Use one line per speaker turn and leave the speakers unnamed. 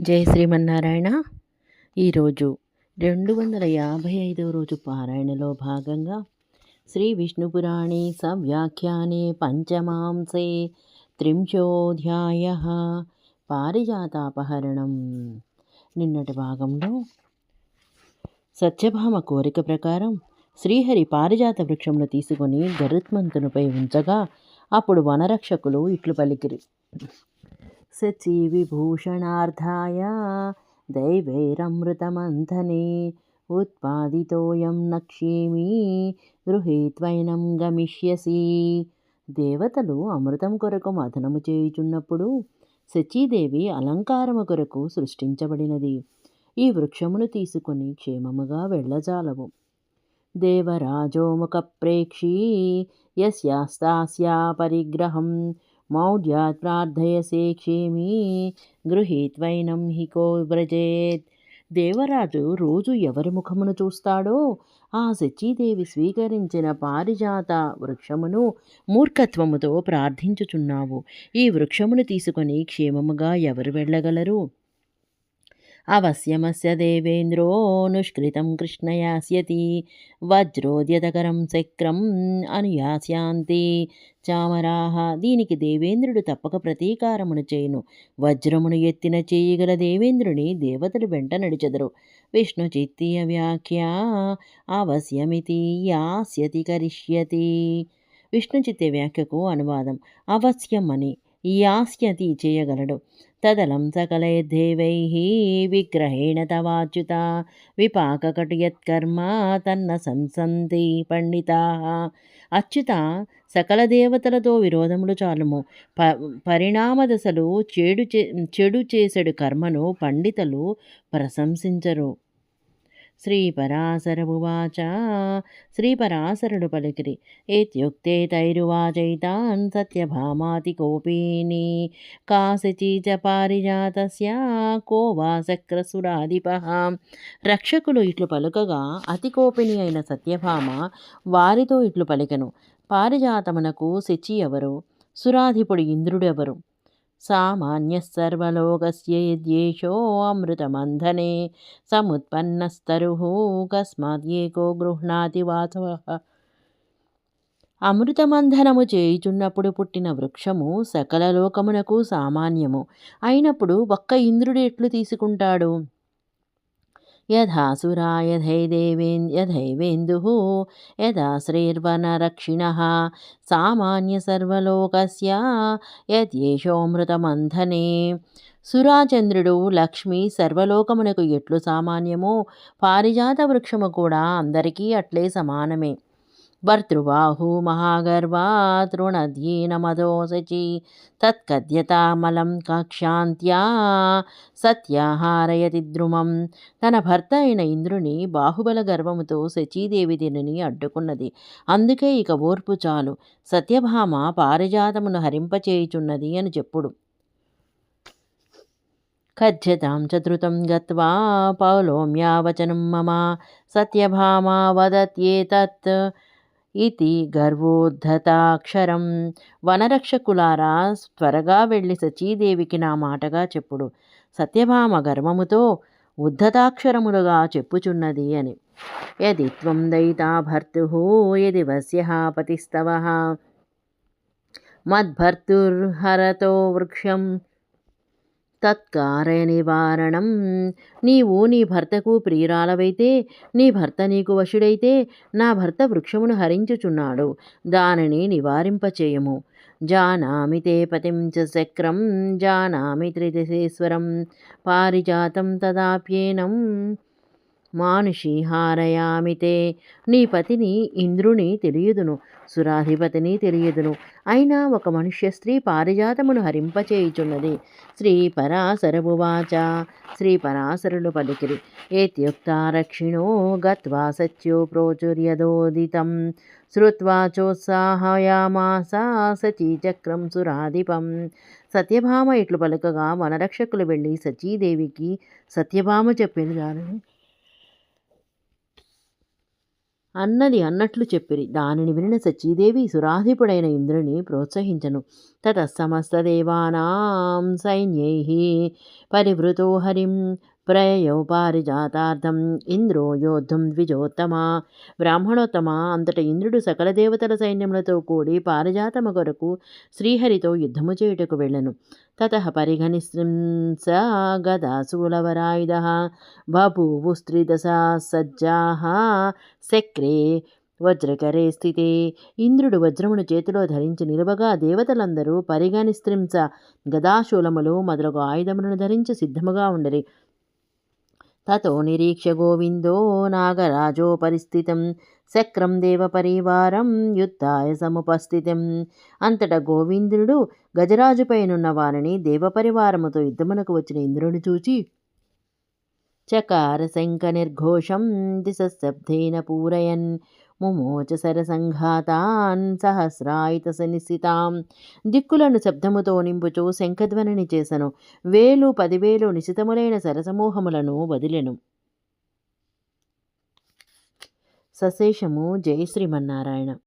జై శ్రీమన్నారాయణ. ఈరోజు రెండు వందల యాభై ఐదవ రోజు పారాయణలో భాగంగా శ్రీ విష్ణుపురాణే సవ్యాఖ్యానే పంచమాంసే త్రింశోధ్యాయ పారిజాతాపహరణం. నిన్నటి భాగంలో సత్యభామ కోరిక ప్రకారం శ్రీహరి పారిజాత వృక్షమును తీసుకొని గరుత్మంతునిపై ఉంచగా అప్పుడు వనరక్షకులు ఇట్లు పలికిరి. సచి విభూషణార్థాయ దైవైరమృతమంథనే ఉత్పాదితోయం నక్షేమి గృహీత్వైనం గమిష్యసి దేవతలు అమృతం కొరకు మథనము చేయుచున్నప్పుడు శచీదేవి అలంకారము కొరకు సృష్టించబడినది. ఈ వృక్షమును తీసుకొని క్షేమముగా వెళ్ళజాలవు. దేవరాజోముఖ ప్రేక్షీ యస్యాస్తాస్యా పరిగ్రహం మౌఢ్యాత్ ప్రార్థయసే క్షేమీ గృహీత్వైనం హికో వ్రజేత్ దేవరాజు రోజు ఎవరి ముఖమును చూస్తాడో ఆ శచీదేవి స్వీకరించిన పారిజాత వృక్షమును మూర్ఖత్వముతో ప్రార్థించుచున్నావు. ఈ వృక్షమును తీసుకొని క్షేమముగా ఎవరు వెళ్ళగలరు? అవశ్యమస్య దేవేంద్రో కృష్ణ యాస్యతి వజ్రోద్యతకరం చక్రం అనుయాస్యాంతి. చామరాహ దీనికి దేవేంద్రుడు తప్పక ప్రతీకారమును చేయును. వజ్రమును ఎత్తిన చేయగల దేవేంద్రుని దేవతలు వెంట నడిచెదరు. విష్ణు చిత్తీయ వ్యాఖ్య అవశ్యమితి యాస్యతి కరిష్యతి. విష్ణు చిత్తే వ్యాఖ్యకు అనువాదం అవశ్యం అని యాస్యతి చేయగలడు. తదలం సకలైర్దేవై విగ్రహేణ తవాచ్యుత విపాకకటు యత్కర్మ తన్న సంసంతి పండితా అచ్యుత సకల దేవతలతో విరోధములు చాలుము. ప పరిణామ దశలు చెడు చే చెడు చేసెడు కర్మను పండితులు ప్రశంసించరు. శ్రీపరాశరమువాచ శ్రీపరాశరుడు పలికిరి. ఇత్యుక్తే తైరువాచైతాన్ సత్యభామాతి కోపీని. కాశచి చ పారిజాతస్య కో వా రక్షకులు ఇట్లు పలుకగా అతి కోపిని అయిన సత్యభామ వారితో ఇట్లు పలికెను. పారిజాతమునకు శచి ఎవరు? సురాధిపుడు ఇంద్రుడెవరు? సామాన్యసర్వలోకస్య యద్యేషో అమృతమంధనే కస్మాద్యేకో గృహ్ణాతి వాసవః అమృతమంధనము చేయుచున్నప్పుడు పుట్టిన వృక్షము సకల లోకమునకు సామాన్యము. అయినప్పుడు ఒక్క ఇంద్రుడు ఎట్లు తీసుకుంటాడు? యథాసురా యథైదేవేన్ యథైవేందుః యథా శ్రీర్వనరక్షిణः సామాన్య సర్వలోకస్య యద్యేషోమృతమంధనే సురాచంద్రుడు లక్ష్మి సర్వలోకమునకు ఎట్లు సామాన్యమో పారిజాత వృక్షము కూడా అందరికీ అట్లే సమానమే. భర్తృబాహూ మహాగర్వా తృణధ్యేన తత్కద్యతామలం కక్షాంత్యా సత్యాహారయతి ద్రుమం తన భర్త అయిన ఇంద్రుని బాహుబల గర్వముతో శచీదేవి దీనిని అడ్డుకున్నది. అందుకే ఇక ఓర్పు చాలు. సత్యభామ పారిజాతమును హరింపచేయుచున్నది అని చెప్పుడు. కథ్యతాం చతుృతం గత్వా పౌలోమ్యావచనం మమ. సత్యభామా వదత్యేతత్ ఇది గర్వోద్ధతాక్షరం వనరక్షకులారా త్వరగా వెళ్ళి సచీదేవికి నా మాటగా చెప్పుడు. సత్యభామ గర్వముతో ఉద్ధతాక్షరములుగా చెప్పుచున్నది అని. యది త్వం దయితా భర్తు యది వస్య పతిస్తవ. మద్భర్తుర్హరతో వృక్షం తత్కార నివారణం నీవు నీ భర్తకు ప్రియురాలవైతే నీ భర్త నీకు వశుడైతే నా భర్త వృక్షమును హరించుచున్నాడు. దానిని నివారింపచేయము. జానామి తే పతిం చ శక్రం జానామి త్రిదిశేశ్వరం. పారిజాతం తదాప్యేనం. మానుషి హారయామితే నీ పతిని ఇంద్రుని తెలియదును సురాధిపతిని తెలియదును. అయినా ఒక మనుష్య స్త్రీ పారిజాతమును హరింపచేయుచున్నది. శ్రీ పరాశరమువాచ శ్రీ పరాశరులు పలికిరి. ఏత్యుక్తారక్షిణో గత్వా సత్యో ప్రోచుర్యదోదితం. శ్రుత్వా చోత్సాహయామాస సచీచక్రం సురాధిపం. సత్యభామ ఇట్లు పలుకగా వనరక్షకులు వెళ్ళి సచీదేవికి సత్యభామ చెప్పింది దానిని అన్నది అన్నట్లు చెప్పిరి. దానిని వినిన సచీదేవి సురాధిపుడైన ఇంద్రుని ప్రోత్సహించను. తత సమస్త దేవానాం సైన్యై పరివృతో హరిం ప్రయో పారిజాతార్థం ఇంద్రో యోద్ధుం ద్విజోత్తమ. బ్రాహ్మణోత్తమ అంతట ఇంద్రుడు సకల దేవతల సైన్యములతో కూడి పారిజాతము కొరకు శ్రీహరితో యుద్ధము చేయుటకు వెళ్ళను. తత పరిగణిస్త్రింస గదాశూలవరాయుధ బభూవుస్త్రిదశా సజ్జా. శక్రే వజ్రకరే స్థితే. ఇంద్రుడు వజ్రమును చేతిలో ధరించి నిలువగా దేవతలందరూ పరిగణిస్త్రింస గదాశూలములు మొదలగు ఆయుధములను ధరించి సిద్ధముగా ఉండరి. తతో నిరీక్ష గోవిందో నాగరాజో పరిస్థితం శక్రం దేవపరివారం యుద్ధాయ సముపస్థితం. అంతట గోవిందుడు గజరాజుపైనున్న వారిని దేవపరివారముతో యుద్ధమునకు వచ్చిన ఇంద్రుని చూచి చకార శంఖ నిర్ఘోషం దిశశబ్దేన పూరయన్. ముమోచ సరసంఘాతాన్ సహస్రాయిత సనిశితాం దిక్కులను శబ్దముతో నింపుచూ శంఖధ్వనిని చేసెను. వేలు పదివేలు నిశితములైన సరసమూహములను వదిలెను. సశేషము జై శ్రీమన్నారాయణ